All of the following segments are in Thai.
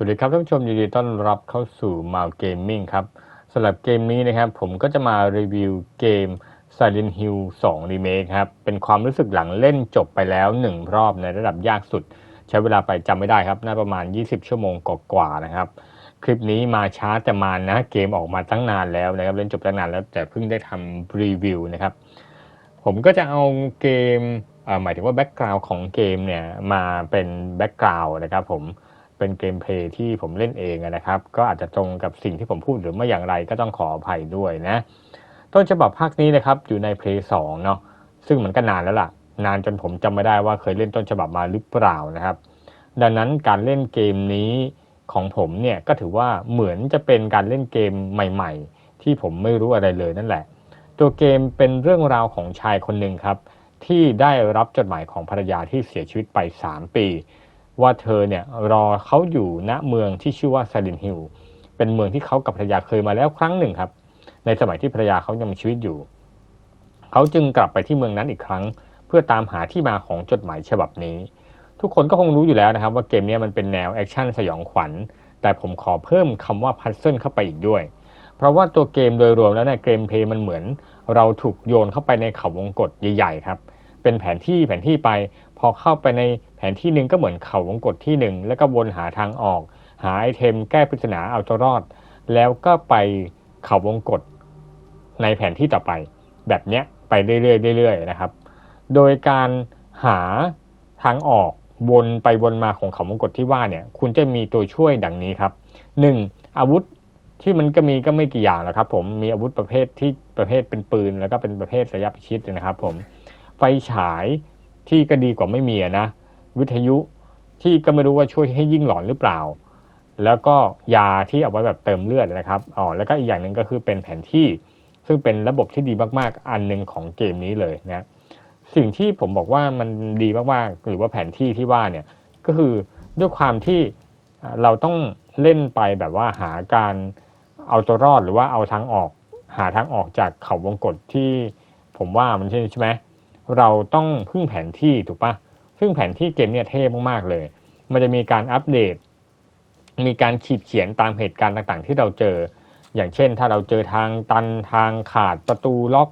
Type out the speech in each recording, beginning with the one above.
สวัสดีครับท่านผู้ชมยินดีต้อนรับเข้าสู่ m o u t Gaming ครับสำหรับเกมนี้นะครับ ผมก็จะมารีวิวเกม Silent Hill 2 Remake ครับ เป็นความรู้สึกหลังเล่นจบไปแล้ว 1 รอบในระดับยากสุด ใช้เวลาไปจำไม่ได้ครับน่าประมาณ 20 ชั่วโมงกว่าๆนะครับ คลิปนี้มาช้าแต่มานะเกมออกมาตั้งนานแล้วนะครับ เล่นจบตั้งนานแล้วแต่เพิ่งได้ทำรีวิวนะครับ ผมก็จะเอาเกมอ่อหมายถึงว่าแบ็กกราวน์ของเกมเนี่ยมาเป็นแบ็กกราวน์นะครับผม เป็นเกมเพลย์ที่ผมเล่นเองนะครับ ก็อาจจะตรงกับสิ่งที่ผมพูดหรือไม่อย่างไรก็ต้องขออภัยด้วยนะ ต้นฉบับภาคนี้นะครับอยู่ในเพลย์สองเนาะซึ่งมันก็นานแล้วล่ะ นานจนผมจำไม่ได้ว่าเคยเล่นต้นฉบับมาหรือเปล่านะครับ ดังนั้นการเล่นเกมนี้ของผมเนี่ยก็ถือว่าเหมือนจะเป็นการเล่นเกมใหม่ ๆ ที่ผมไม่รู้อะไรเลยนั่นแหละ ตัวเกมเป็นเรื่องราวของชายคนหนึ่งครับ ที่ได้รับจดหมายของภรรยาที่เสียชีวิตไป 3 ปี ว่าเธอเนี่ยรอเขาอยู่ณเมืองที่ชื่อว่าซาลินฮิลเป็นเมืองที่เขากับภรรยาเคยมาแล้วครั้งหนึ่งครับ ในสมัยที่ภรรยาเขายังมีชีวิตอยู่ เขาจึงกลับไปที่เมืองนั้นอีกครั้ง เพื่อตามหาที่มาของจดหมายฉบับนี้ ทุกคนก็คงรู้อยู่แล้วนะครับ ว่าเกมนี้มันเป็นแนวแอคชั่นสยองขวัญ แต่ผมขอเพิ่มคำว่าพัซเซิลเข้าไปอีกด้วย เพราะว่าตัวเกมโดยรวมแล้วเนี่ยเกมเพลย์มันเหมือน เราถูกโยนเข้าไปในเขาวงกตใหญ่ๆครับ เป็นแผนที่แผนที่ไป พอเข้าไปในแผนที่หนึ่งก็เหมือนเขาวงกตที่หนึ่งแล้วก็วนหาทางออก หาไอเทมแก้ปริศนาเอาตัวรอด แล้วก็ไปเขาวงกตในแผนที่ต่อไป แบบเนี้ยไปเรื่อยๆเรื่อยๆนะครับ โดยการหาทางออกวนไปวนมาของเขาวงกตที่ว่าเนี่ย คุณจะมีตัวช่วยดังนี้ครับ 1. อาวุธที่มันก็มีก็ไม่กี่อย่างแล้วครับ ผมมีอาวุธประเภทที่ประเภทเป็นปืน แล้วก็เป็นประเภทระยะประชิดนะครับ ผมไฟฉาย ที่ก็ดีกว่าไม่มีนะ วิทยุที่ก็ไม่รู้ว่าช่วยให้ยิ่งหลอนหรือเปล่า แล้วก็ยาที่เอาไว้แบบเติมเลือดนะครับอ๋อแล้วก็อีกอย่างหนึ่งก็คือเป็นแผนที่ ซึ่งเป็นระบบที่ดีมากๆ อันหนึ่งของเกมนี้เลยนะสิ่งที่ผมบอกว่ามันดีมากๆหรือว่าแผนที่ที่ว่าเนี่ยก็คือด้วยความที่เราต้องเล่นไปแบบว่าหาการเอาตัวรอดหรือว่าเอาทางออกหาทางออกจากเขาวงกฏที่ผมว่ามันใช่ใช่ไหม เราต้องพึ่งแผนที่ถูกปะซึ่งแผนที่เกมเนี่ยเท่มากๆเลย มันจะมีการอัปเดต มีการขีดเขียนตามเหตุการณ์ต่างๆ ที่เราเจอ อย่างเช่น ถ้าเราเจอทางตันทางขาดประตูล็อก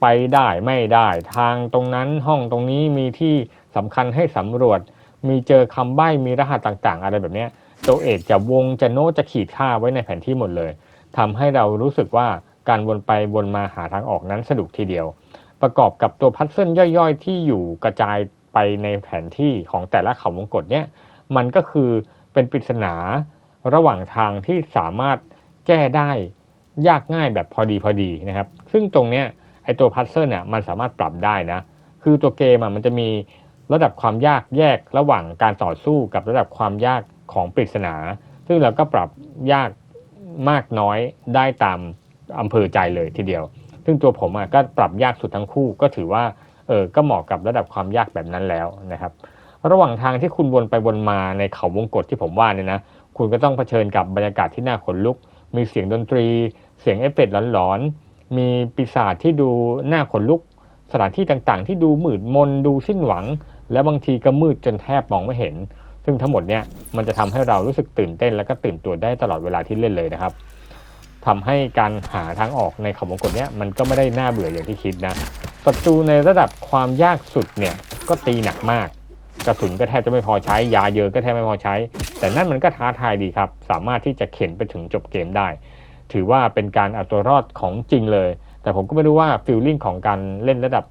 ไปได้ไม่ได้ทางตรงนั้นห้องตรงนี้มีที่สำคัญให้สำรวจ มีเจอคำใบ้มีรหัสต่างๆ อะไรแบบเนี้ยตัวเอกจะวงจะโน้จะขีดค่าไว้ในแผนที่หมดเลยทำให้เรารู้สึกว่าการวนไปวนมาหาทางออกนั้นสนุกทีเดียว ประกอบกับตัวพัซเซิลย่อยๆ ที่อยู่กระจายไปในแผนที่ของแต่ละเขาวงกฏเนี่ยมันก็คือเป็นปริศนาระหว่างทางที่สามารถแก้ได้ยากง่ายแบบพอดีพอดีนะครับ ซึ่งตรงเนี้ยไอตัวพัซเซิลเนี่ยมันสามารถปรับได้นะ คือตัวเกมอะมันจะมีระดับความยากแยกระหว่างการต่อสู้กับระดับความยากของปริศนา ซึ่งเราก็ปรับยากมากน้อยได้ตามอำเภอใจเลยทีเดียว ซึ่งตัวผมก็ปรับยากสุดทั้งคู่ก็ถือว่าเออก็เหมาะกับระดับความยากแบบนั้นแล้วนะครับ ระหว่างทางที่คุณวนไปวนมาในเขาวงกฏที่ผมว่าเนี่ยนะคุณก็ต้องเผชิญกับบรรยากาศที่น่าขนลุก มีเสียงดนตรี เสียงเอฟเฟกต์หลอนๆ มีปีศาจที่ดูน่าขนลุก สถานที่ต่างๆ ที่ดูมืดมนดูสิ้นหวัง และบางทีก็มืดจนแทบมองไม่เห็น ซึ่งทั้งหมดเนี่ยมันจะทำให้เรารู้สึกตื่นเต้นและก็ตื่นตัวได้ตลอดเวลาที่เล่นเลยนะครับ ทำให้การหาทางออกในเขาวงกฏเนี่ยมันก็ไม่ได้น่าเบื่ออย่างที่คิดนะศัตรูในระดับความยากสุดเนี่ยก็ตีหนักมาก กระสุนก็แทบจะไม่พอใช้ยาเยอะก็แทบไม่พอใช้ แต่นั่นมันก็ท้าทายดีครับ สามารถที่จะเข็นไปถึงจบเกมได้ ถือว่าเป็นการเอาตัวรอดของจริงเลย แต่ผมก็ไม่รู้ว่าฟิลลิ่งของการเล่นระดับ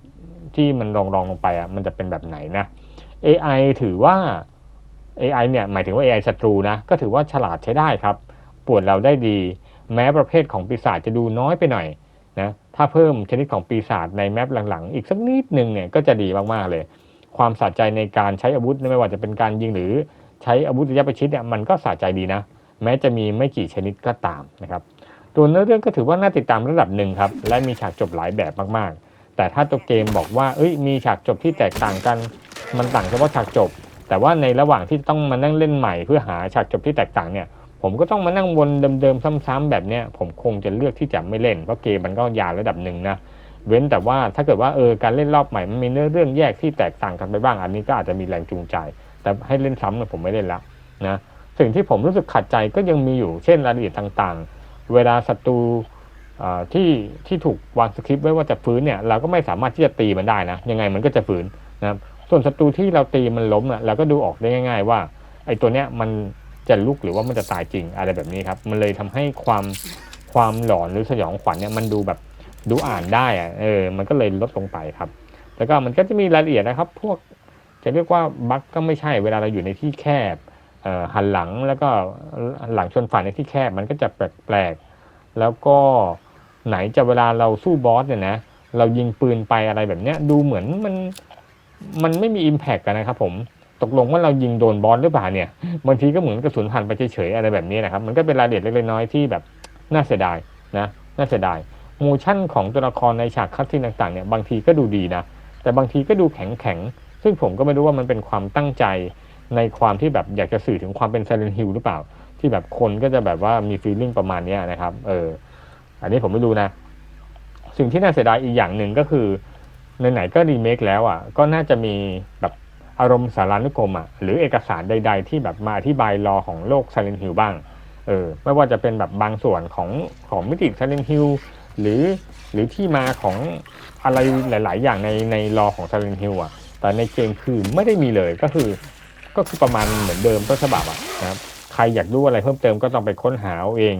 ที่มันรองรองลงไปอะมันจะเป็นแบบไหนนะ AI ถือว่า AI เนี่ยหมายถึงว่า AI ศัตรูนะก็ถือว่าฉลาดใช้ได้ครับปวนเราได้ดี แม้ประเภทของปีศาจจะดูน้อยไปหน่อยนะถ้าเพิ่มชนิดของปีศาจในแมปหลังๆ อีกสักนิดนึงเนี่ยก็จะดีมากๆเลย ความสะใจในการใช้อาวุธไม่ว่าจะเป็นการยิงหรือใช้อาวุธระยะประชิดเนี่ยมันก็สะใจดีนะ แม้จะมีไม่กี่ชนิดก็ตามนะครับตัวเนื้อเรื่องก็ถือว่าน่าติดตามระดับหนึ่งครับและมีฉากจบหลายแบบมากๆ แต่ถ้าตัวเกมบอกว่าเอ้ยมีฉากจบที่แตกต่างกัน มันต่างเฉพาะฉากจบ แต่ว่าในระหว่างที่ต้องมานั่งเล่นใหม่ เพื่อหาฉากจบที่แตกต่างเนี่ย ผมก็ต้องมานั่งวนเดิมๆซ้ำๆแบบเนี้ยผมคงจะเลือกที่จะไม่เล่นเพราะเกมมันก็ยาวระดับหนึ่งนะเว้นแต่ว่าถ้าเกิดว่าเออการเล่นรอบใหม่มันมีเนื้อเรื่องแยกที่แตกต่างกันไปบ้างอันนี้ก็อาจจะมีแรงจูงใจ แต่ให้เล่นซ้ำเนี่ยผมไม่เล่นละนะสิ่งที่ผมรู้สึกขัดใจก็ยังมีอยู่เช่นรายละเอียดต่างๆ เวลาศัตรูที่ที่ถูกวางสคริปต์ไว้ว่าจะฟื้นเนี่ยเราก็ไม่สามารถที่จะตีมันได้นะยังไงมันก็จะฟื้นนะครับส่วนศัตรูที่เราตีมันล้มอะเราก็ดูออกได้ง่าย ๆ ว่าไอ้ตัวเนี้ยมัน จะลุกหรือว่ามันจะตายจริงอะไรแบบนี้ครับ มันเลยทำให้ความความหลอนหรือสยองขวัญเนี่ยมันดูแบบดูอ่านได้อะเออ มันก็เลยลดลงไปครับ แล้วก็มันก็จะมีรายละเอียดนะครับ พวกจะเรียกว่าบั๊กก็ไม่ใช่เวลาเราอยู่ในที่แคบหันหลังแล้วก็หลังชนฝาในที่แคบมันก็จะแปลกๆแล้วก็ไหนจะเวลาเราสู้บอสเนี่ยนะเรายิงปืนไปอะไรแบบเนี้ยดูเหมือนมันมันไม่มีอิมแพกกันนะครับผม ตกลงว่าเรายิงโดนบอสหรือเปล่าเนี่ยบางทีก็เหมือนกระสุนผ่านไปเฉยๆอะไรแบบนี้นะครับ มันก็เป็นรายละเอียดเล็กๆน้อยๆที่แบบน่าเสียดายนะน่าเสียดายโมชั่นของตัวละครในฉากคัดซีนต่างๆเนี่ยบางทีก็ดูดีนะ แต่บางทีก็ดูแข็งๆ ซึ่งผมก็ไม่รู้ว่ามันเป็นความตั้งใจในความที่แบบอยากจะสื่อถึงความเป็น Silent Hill หรือเปล่า ที่แบบคนก็จะแบบว่ามี feeling ประมาณนี้นะครับเอออันนี้ผมไม่รู้นะ สิ่งที่น่าเสียดายอีกอย่างหนึ่งก็คือไหนๆก็รีเมคแล้วอะก็น่าจะมีแบบ อารมณ์สารานุกรมอะหรือเอกสารใด ๆ ที่แบบมาอธิบายรอของโลก Silent Hill บ้างเออไม่ว่าจะเป็นแบบบางส่วนของของมิติ Silent Hill หรือหรือที่มาของอะไรหลาย ๆ อย่างในในรอของ Silent Hill อะแต่ในเกมคือไม่ได้มีเลยก็คือก็คือประมาณเหมือนเดิมต้นฉบับอะนะครับใครอยากรู้อะไรเพิ่มเติมก็ต้องไปค้นหาเอาเอง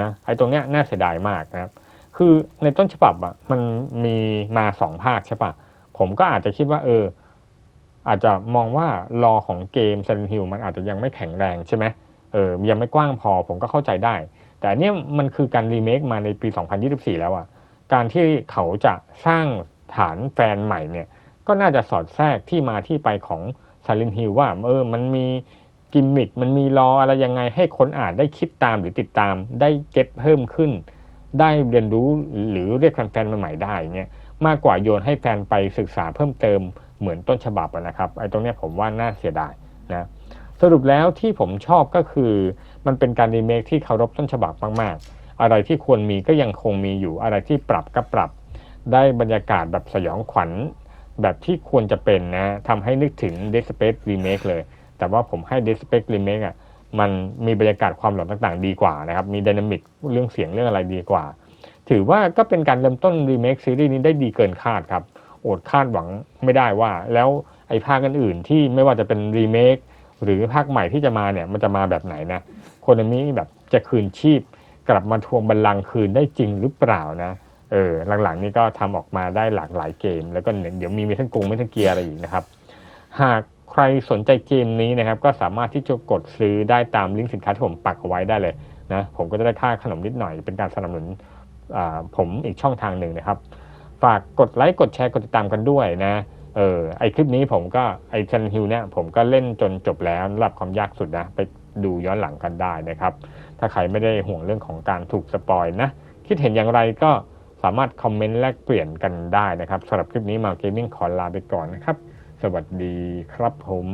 นะไอ้ตรงเนี้ยน่าเสียดายมากนะครับคือในต้นฉบับอะมันมีมาสองภาคใช่ปะผมก็อาจจะคิดว่าเออ อาจจะมองว่ารอของเกม Silent Hill มันอาจจะยังไม่แข็งแรงใช่ไหมเออยังไม่กว้างพอผมก็เข้าใจได้ แต่อันเนี้ยมันคือการรีเมคมาในปี 2024 แล้วอะการที่เขาจะสร้างฐานแฟนใหม่เนี่ยก็น่าจะสอดแทรกที่มาที่ไปของ Silent Hill ว่าเออมันมีกิมมิคมันมีรออะไรยังไงให้คนอ่านได้คิดตามหรือติดตาม ได้เก็ตเพิ่มขึ้น ได้เรียนรู้หรือเรียกแฟนๆใหม่ๆได้เนี่ยมากกว่าโยนให้แฟนไปศึกษาเพิ่มเติม เหมือนต้นฉบับนะครับไอ้ตรงนี้ผมว่าน่าเสียดายนะสรุปแล้วที่ผมชอบก็คือ มันเป็นการรีเมคที่เคารพต้นฉบับมากๆ อะไรที่ควรมีก็ยังคงมีอยู่อะไรที่ปรับก็ปรับ ได้บรรยากาศแบบสยองขวัญ แบบที่ควรจะเป็นนะทำให้นึกถึง d e a Space Remake เลย แต่ว่าผมให้ d e a Space Remake อะมันมีบรรยากาศความหลอนต่างๆ ดีกว่านะครับมีดินามิกเรื่องเสียงเรื่องอะไรดีกว่า ถือว่าก็เป็นการเริ่มต้นรีเมคซีรีส์นี้ได้ดีเกินคาดครับ อดคาดหวังไม่ได้ว่า แล้วไอ้ภาคอื่นๆที่ไม่ว่าจะเป็นรีเมคหรือภาคใหม่ที่จะมาเนี่ยมันจะมาแบบไหนนะโคนามิแบบจะคืนชีพ กลับมาทวงบัลลังก์คืนได้จริงหรือเปล่านะเออหลังๆนี่ก็ทำออกมาได้หลากหลายเกม แล้วก็เดี๋ยวมีเมทัลกงเมทัลเกียร์อะไรอีกนะครับ หากใครสนใจเกมนี้นะครับก็สามารถที่จะกดซื้อได้ตามลิงก์สินค้าที่ผมปักเอาไว้ได้เลยนะผมก็จะได้ค่าขนมนิดหน่อยเป็นการสนับสนุนผมอีกช่องทางหนึ่งนะครับ ฝากกดไลค์กดแชร์กดติดตามกันด้วยนะเออไอคลิปนี้ผมก็ไอชันฮิวเนี่ยผมก็เล่นจนจบแล้วระดับความยากสุดนะ ไปดูย้อนหลังกันได้นะครับ ถ้าใครไม่ได้ห่วงเรื่องของการถูกสปอยนะ คิดเห็นอย่างไรก็สามารถคอมเมนต์แลกเปลี่ยนกันได้นะครับสำหรับคลิปนี้มาเกมมิ่งขอลาไปก่อนนะครับ สวัสดีครับผม